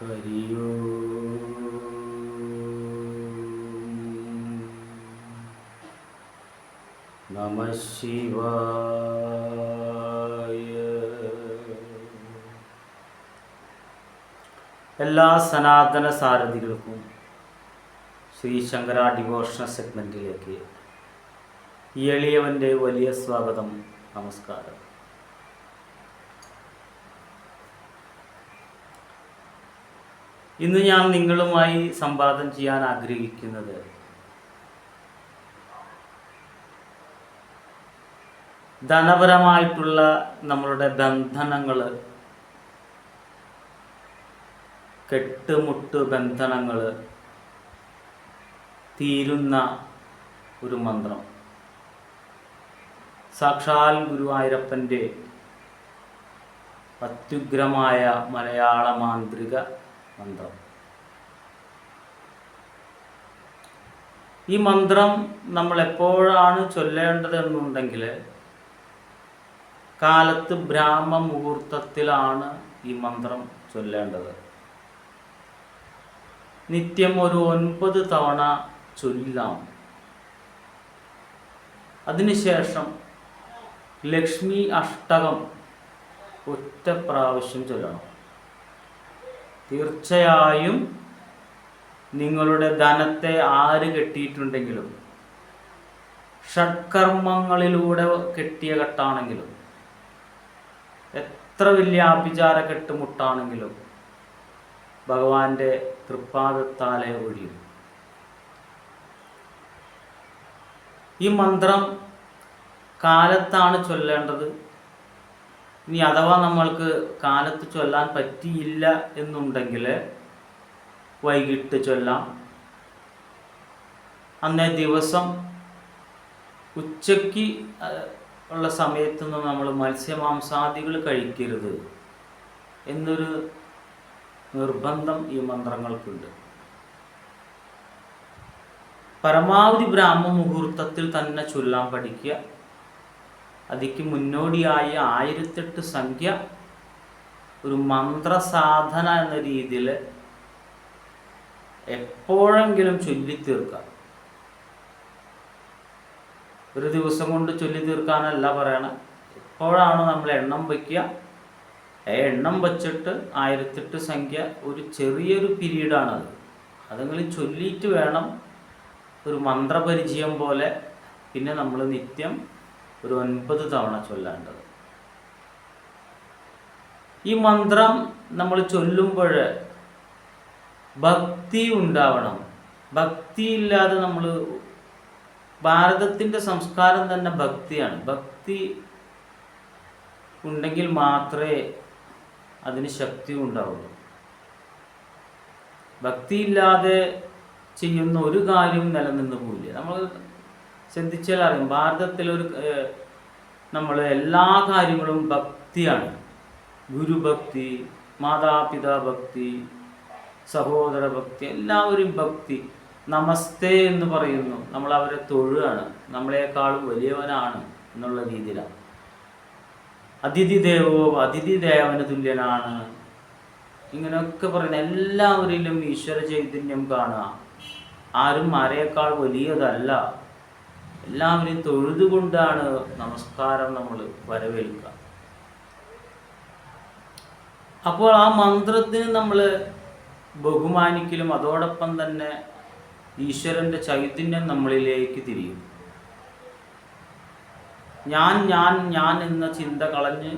നമ എല്ലാ സനാതന സാരഥികൾക്കും ശ്രീ ശങ്കര ഡിവോഷണൽ സെഗ്മെന്റിലേക്ക് എളിയവന്റെ വലിയ സ്വാഗതം നമസ്കാരം. ഇന്ന് ഞാൻ നിങ്ങളുമായി സംവാദം ചെയ്യാൻ ആഗ്രഹിക്കുന്നത് ധനപരമായിട്ടുള്ള നമ്മളുടെ ബന്ധനങ്ങൾ കെട്ടുമുട്ട് ബന്ധനങ്ങൾ തീരുന്ന ഒരു മന്ത്രം. സാക്ഷാൽ ഗുരുവായൂരപ്പന്റെ അത്യുഗ്രമായ മലയാള മാന്ത്രിക മന്ത്രം. ഈ മന്ത്രം നമ്മൾ എപ്പോഴാണ് ചൊല്ലേണ്ടതെന്നുണ്ടെങ്കിൽ കാലത്ത് ബ്രാഹ്മ മുഹൂർത്തത്തിലാണ് ഈ മന്ത്രം ചൊല്ലേണ്ടത്. നിത്യം ഒരു ഒൻപത് തവണ ചൊല്ലാം. അതിനുശേഷം ലക്ഷ്മി അഷ്ടകം ഒറ്റ പ്രാവശ്യം ചൊല്ലണം. തീർച്ചയായും നിങ്ങളുടെ ധനത്തെ ആര് കെട്ടിയിട്ടുണ്ടെങ്കിലും ഷഡ്കർമ്മങ്ങളിലൂടെ കെട്ടിയ കെട്ടാണെങ്കിലും എത്ര വലിയ ആഭിചാര കെട്ടുമുട്ടാണെങ്കിലും ഭഗവാന്റെ തൃപ്പാദത്താലെ ഒഴിയും. ഈ മന്ത്രം കാലത്താണ് ചൊല്ലേണ്ടത്. ഇനി അഥവാ നമ്മൾക്ക് കാലത്ത് ചൊല്ലാൻ പറ്റിയില്ല എന്നുണ്ടെങ്കിൽ വൈകിട്ട് ചൊല്ലാം. അന്നേ ദിവസം ഉച്ചയ്ക്ക് ഉള്ള സമയത്തൊന്നും നമ്മൾ മത്സ്യമാംസാദികൾ കഴിക്കരുത് എന്നൊരു നിർബന്ധം ഈ മന്ത്രങ്ങൾക്കുണ്ട്. പരമാവധി ബ്രാഹ്മ മുഹൂർത്തത്തിൽ തന്നെ ചൊല്ലാൻ പഠിക്കുക. അതിക്ക് മുന്നോടിയായി ആയിരത്തെട്ട് സംഖ്യ ഒരു മന്ത്രസാധന എന്ന രീതിയിൽ എപ്പോഴെങ്കിലും ചൊല്ലിത്തീർക്കുക ഒരു ദിവസം കൊണ്ട് ചൊല്ലി തീർക്കാനല്ല പറയണത് എപ്പോഴാണ് നമ്മൾ എണ്ണം വയ്ക്കുക. എണ്ണം വച്ചിട്ട് ആയിരത്തെട്ട് സംഖ്യ ഒരു ചെറിയൊരു പീരീഡാണത്. അതങ്ങൾ ചൊല്ലിയിട്ട് വേണം. ഒരു മന്ത്രപരിചയം പോലെ പിന്നെ നമ്മൾ നിത്യം ഒരു ഒൻപത് തവണ ചൊല്ലേണ്ടത്. ഈ മന്ത്രം നമ്മൾ ചൊല്ലുമ്പോൾ ഭക്തി ഉണ്ടാവണം. ഭക്തിയില്ലാതെ നമ്മൾ ഭാരതത്തിന്റെ സംസ്കാരം തന്നെ ഭക്തിയാണ്. ഭക്തി ഉണ്ടെങ്കിൽ മാത്രമേ അതിന് ശക്തി ഉണ്ടാവുള്ളൂ. ഭക്തിയില്ലാതെ ചെയ്യുന്ന ഒരു കാര്യവും നിലനിന്ന് പോവില്ല. നമ്മൾ ചിന്തിച്ചാൽ അറിയും ഭാരതത്തിലൊരു നമ്മൾ എല്ലാ കാര്യങ്ങളും ഭക്തിയാണ്. ഗുരുഭക്തി മാതാപിതാ ഭക്തി സഹോദര ഭക്തി എല്ലാവരും ഭക്തി. നമസ്തേ എന്ന് പറയുന്നു. നമ്മൾ അവരെ തൊഴുകയാണ്. നമ്മളെക്കാളും വലിയവനാണ് എന്നുള്ള രീതിയിലാണ് അതിഥി ദേവോ അതിഥി ദേവന് തുല്യനാണ്. ഇങ്ങനെയൊക്കെ പറയുന്ന എല്ലാവരിലും ഈശ്വര ചൈതന്യം കാണുക. ആരും ആരേക്കാൾ വലിയതല്ല. എല്ലാവരെയും തൊഴുതുകൊണ്ടാണ് നമസ്കാരം നമ്മൾ വരവേൽക്കുക. അപ്പോൾ ആ മന്ത്രത്തിന് നമ്മൾ ബഹുമാനിക്കലും അതോടൊപ്പം തന്നെ ഈശ്വരന്റെ ചൈതന്യം നമ്മളിലേക്ക് തിരിയും. ഞാൻ ഞാൻ ഞാൻ എന്ന ചിന്ത കളഞ്ഞ്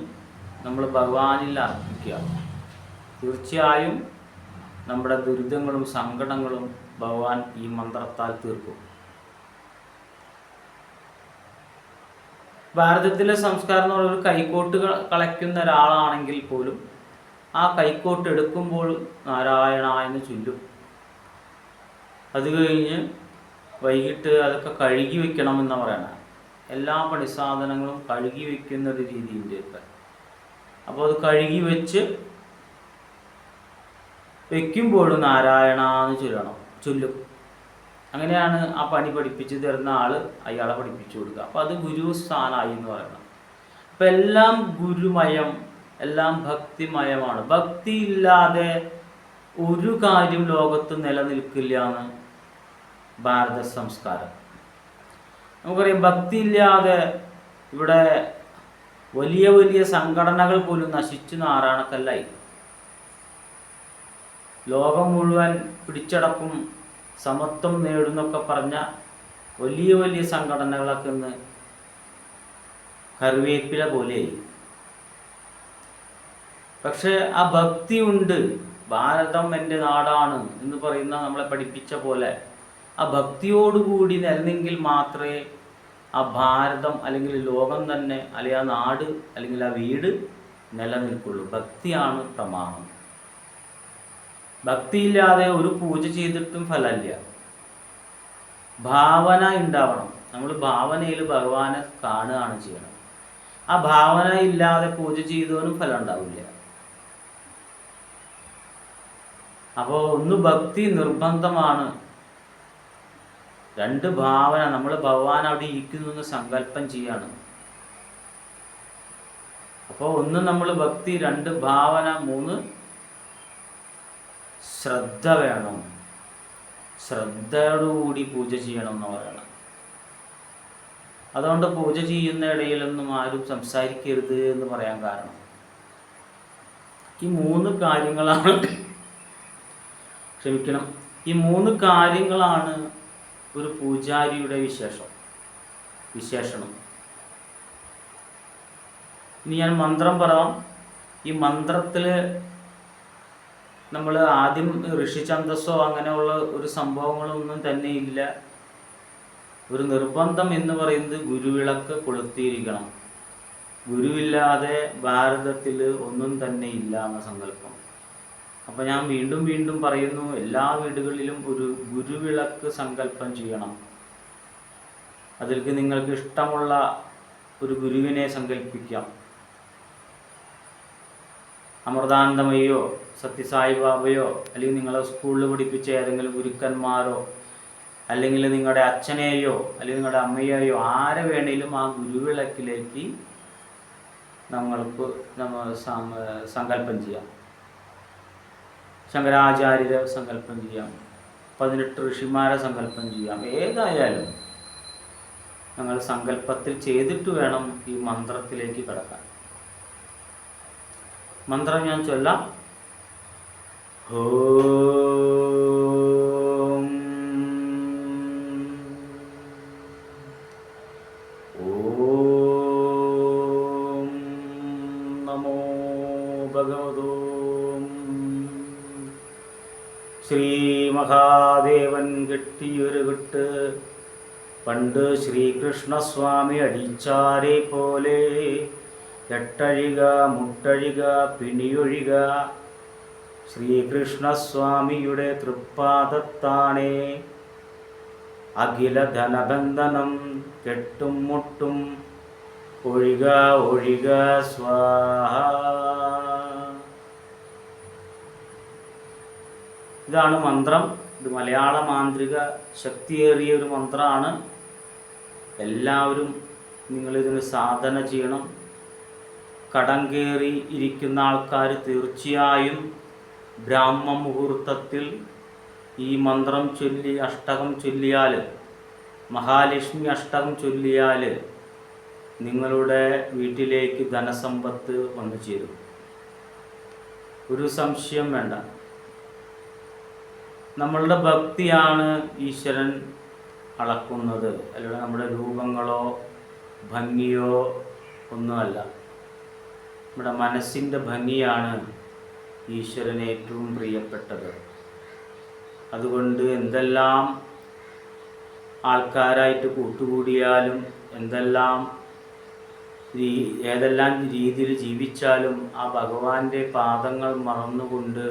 നമ്മൾ ഭഗവാനിൽ അർപ്പിക്കുക. തീർച്ചയായും നമ്മുടെ ദുരിതങ്ങളും സങ്കടങ്ങളും ഭഗവാൻ ഈ മന്ത്രത്താൽ തീർക്കും. ഭാരതത്തിലെ സംസ്കാരം എന്ന് പറയുന്നത് കൈക്കോട്ട് കളയ്ക്കുന്ന ഒരാളാണെങ്കിൽ പോലും ആ കൈക്കോട്ട് എടുക്കുമ്പോൾ നാരായണ എന്ന് ചൊല്ലും. അത് കഴിഞ്ഞ് വൈകിട്ട് അതൊക്കെ കഴുകി വെക്കണമെന്നാണ് പറയണത് എല്ലാ പണിസാധനങ്ങളും കഴുകി വെക്കുന്ന ഒരു രീതിയുണ്ട് ഇപ്പം അപ്പോൾ അത് കഴുകി വെച്ച് വെക്കുമ്പോഴും നാരായണ എന്ന് ചൊല്ലണം. ചൊല്ലും. അങ്ങനെയാണ് ആ പണി പഠിപ്പിച്ച് തരുന്ന ആൾ അയാളെ പഠിപ്പിച്ചു കൊടുക്കുക. അപ്പോൾ അത് ഗുരു സ്ഥാനമായി എന്ന് പറയുന്നത് അപ്പം എല്ലാം ഗുരുമയം എല്ലാം ഭക്തിമയമാണ്. ഭക്തി ഇല്ലാതെ ഒരു കാര്യം ലോകത്ത് നിലനിൽക്കില്ല എന്ന് ഭാരത സംസ്കാരം. നമുക്കറിയാം ഭക്തി ഇല്ലാതെ ഇവിടെ വലിയ വലിയ സംഘടനകൾ പോലും നശിച്ചു നാറാണക്കല്ലായി ലോകം മുഴുവൻ പിടിച്ചടക്കും സമത്വം നേടുന്നൊക്കെ പറഞ്ഞ വലിയ വലിയ സംഘടനകളൊക്കെ ഇന്ന് കറിവേപ്പില പോലെയായി. പക്ഷെ ആ ഭക്തി ഉണ്ട്. ഭാരതം എന്റെ നാടാണ് എന്ന് പറയുന്ന നമ്മളെ പഠിപ്പിച്ച പോലെ ആ ഭക്തിയോടുകൂടി നിലനിന്നെങ്കിൽ മാത്രമേ ആ ഭാരതം അല്ലെങ്കിൽ ലോകം തന്നെ അല്ലെങ്കിൽ ആ നാട് അല്ലെങ്കിൽ ആ വീട് നിലനിൽക്കുള്ളൂ. ഭക്തിയാണ് പ്രമാണം. ഭക്തിയില്ലാതെ ഒരു പൂജ ചെയ്തിട്ടും ഫലമില്ല. ഭാവന ഉണ്ടാവണം. നമ്മൾ ഭാവനയിൽ ഭഗവാനെ കാണുകയാണ് ചെയ്യണം. ആ ഭാവന ഇല്ലാതെ പൂജ ചെയ്തവനും ഫലം ഉണ്ടാവില്ല. അപ്പോൾ ഒന്ന് ഭക്തി നിർബന്ധമാണ്. രണ്ട് ഭാവന നമ്മൾ ഭഗവാൻ അവിടെ ഇരിക്കുന്നു എന്ന് സങ്കല്പം ചെയ്യാണ്. അപ്പോൾ ഒന്ന് നമ്മൾ ഭക്തി രണ്ട് ഭാവന മൂന്ന് ശ്രദ്ധ വേണം. ശ്രദ്ധയോടുകൂടി പൂജ ചെയ്യണം എന്ന് പറയണം. അതുകൊണ്ട് പൂജ ചെയ്യുന്ന ഇടയിലൊന്നും ആരും സംസാരിക്കരുത് എന്ന് പറയാൻ കാരണം. ഈ മൂന്ന് കാര്യങ്ങളാണ്. ക്ഷമിക്കണം. ഈ മൂന്ന് കാര്യങ്ങളാണ് ഒരു പൂജാരിയുടെ വിശേഷം. വിശേഷണം. ഇനി ഞാൻ മന്ത്രം പറയാം. ഈ മന്ത്രത്തിൽ നമ്മൾ ആദ്യം ഋഷിചന്ദസ്സോ അങ്ങനെയുള്ള ഒരു സംഭവങ്ങളൊന്നും തന്നെ ഇല്ല. ഒരു നിർബന്ധം എന്ന് പറയുന്നത് ഗുരുവിളക്ക് കൊളുത്തിയിരിക്കണം. ഗുരുവില്ലാതെ ഭാരതത്തിൽ ഒന്നും തന്നെ ഇല്ല എന്ന സങ്കല്പം. അപ്പോൾ ഞാൻ വീണ്ടും വീണ്ടും പറയുന്നു എല്ലാ വീടുകളിലും ഒരു ഗുരുവിളക്ക് സങ്കല്പം ചെയ്യണം. അതിലേക്ക് നിങ്ങൾക്ക് ഇഷ്ടമുള്ള ഒരു ഗുരുവിനെ സങ്കല്പിക്കാം. അമൃതാനന്ദമയോ സത്യസായി ബാബയോ അല്ലെങ്കിൽ നിങ്ങളെ സ്കൂളിൽ പഠിപ്പിച്ച ഏതെങ്കിലും ഗുരുക്കന്മാരോ അല്ലെങ്കിൽ നിങ്ങളുടെ അച്ഛനെയോ അല്ലെങ്കിൽ നിങ്ങളുടെ അമ്മയെയോ ആരെ വേണേലും ആ ഗുരുവിളക്കിലേക്ക് നമ്മൾക്ക് നമ്മൾ സങ്കല്പം ചെയ്യാം. ശങ്കരാചാര്യരെ സങ്കല്പം ചെയ്യാം. പതിനെട്ട് ഋഷിമാരെ സങ്കല്പം ചെയ്യാം. ഏതായാലും ഞങ്ങൾ സങ്കല്പത്തിൽ ചെയ്തിട്ട് വേണം ഈ മന്ത്രത്തിലേക്ക് കടക്കാൻ. മന്ത്രം ഞാൻ ചൊല്ലാം. ഓം. ഓം നമോ ഭഗവതോ. ശ്രീ മഹാദേവൻ കെട്ടിയൊരു വിട്ട് പണ്ട് ശ്രീകൃഷ്ണസ്വാമി അടിച്ചാരെ പോലെ കെട്ടഴിക മുട്ടഴിക പിണിയൊഴിക. ശ്രീകൃഷ്ണസ്വാമിയുടെ തൃപ്പാദത്താണേ. അഖില ധനബന്ധനം കെട്ടും മുട്ടും. ഒഴിക ഒഴിക സ്വാഹ. ഇതാണ് മന്ത്രം. ഇത് മലയാള മാന്ത്രിക ശക്തിയേറിയ ഒരു മന്ത്രമാണ്. എല്ലാവരും നിങ്ങളിതിന് സാധന ചെയ്യണം. കടം കയറി ഇരിക്കുന്ന ആൾക്കാർ തീർച്ചയായും ബ്രാഹ്മ മുഹൂർത്തത്തിൽ ഈ മന്ത്രം ചൊല്ലി അഷ്ടകം ചൊല്ലിയാൽ മഹാലക്ഷ്മി അഷ്ടകം ചൊല്ലിയാൽ നിങ്ങളുടെ വീട്ടിലേക്ക് ധനസമ്പത്ത് വന്നു ചേരും. ഒരു സംശയം വേണ്ട. നമ്മളുടെ ഭക്തിയാണ് ഈശ്വരൻ അളക്കുന്നത്. അല്ലെങ്കിൽ നമ്മുടെ രൂപങ്ങളോ ഭംഗിയോ ഒന്നുമല്ല. നമ്മുടെ മനസ്സിന്റെ ഭംഗിയാണ് ഈശ്വരന് ഏറ്റവും പ്രിയപ്പെട്ടത്. അതുകൊണ്ട് എന്തെല്ലാം ആൾക്കാരായിട്ട് കൂട്ടുകൂടിയാലും എന്തെല്ലാം ഏതെല്ലാം രീതിയിൽ ജീവിച്ചാലും ആ ഭഗവാന്റെ പാദങ്ങൾ മറന്നുകൊണ്ട്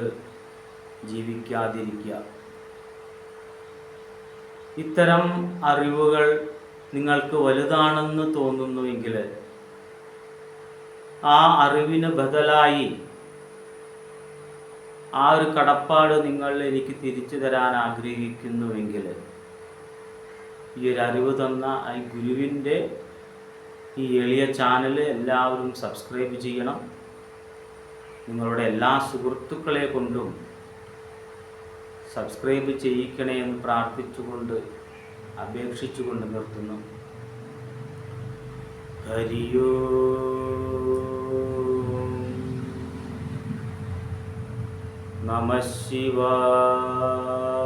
ജീവിക്കാതിരിക്കുക. ഇത്തരം അറിവുകൾ നിങ്ങൾക്ക് വലുതാണെന്ന് തോന്നുന്നുവെങ്കിൽ ആ അറിവിന് ബദലായി. ആ ഒരു കടപ്പാട് നിങ്ങൾ എനിക്ക് തിരിച്ചു തരാൻ ആഗ്രഹിക്കുന്നുവെങ്കിൽ ഈ ഒരു അറിവ് തന്ന ഈ ഗുരുവിന്റെ ഈ എളിയ ചാനൽ എല്ലാവരും സബ്സ്ക്രൈബ് ചെയ്യണം. നിങ്ങളുടെ എല്ലാ സുഹൃത്തുക്കളെ കൊണ്ടും സബ്സ്ക്രൈബ് ചെയ്യിക്കണേ എന്ന് പ്രാർത്ഥിച്ചുകൊണ്ട് അപേക്ഷിച്ചുകൊണ്ട് നിർത്തുന്നു. ഹരിയോ നമ ശിവായ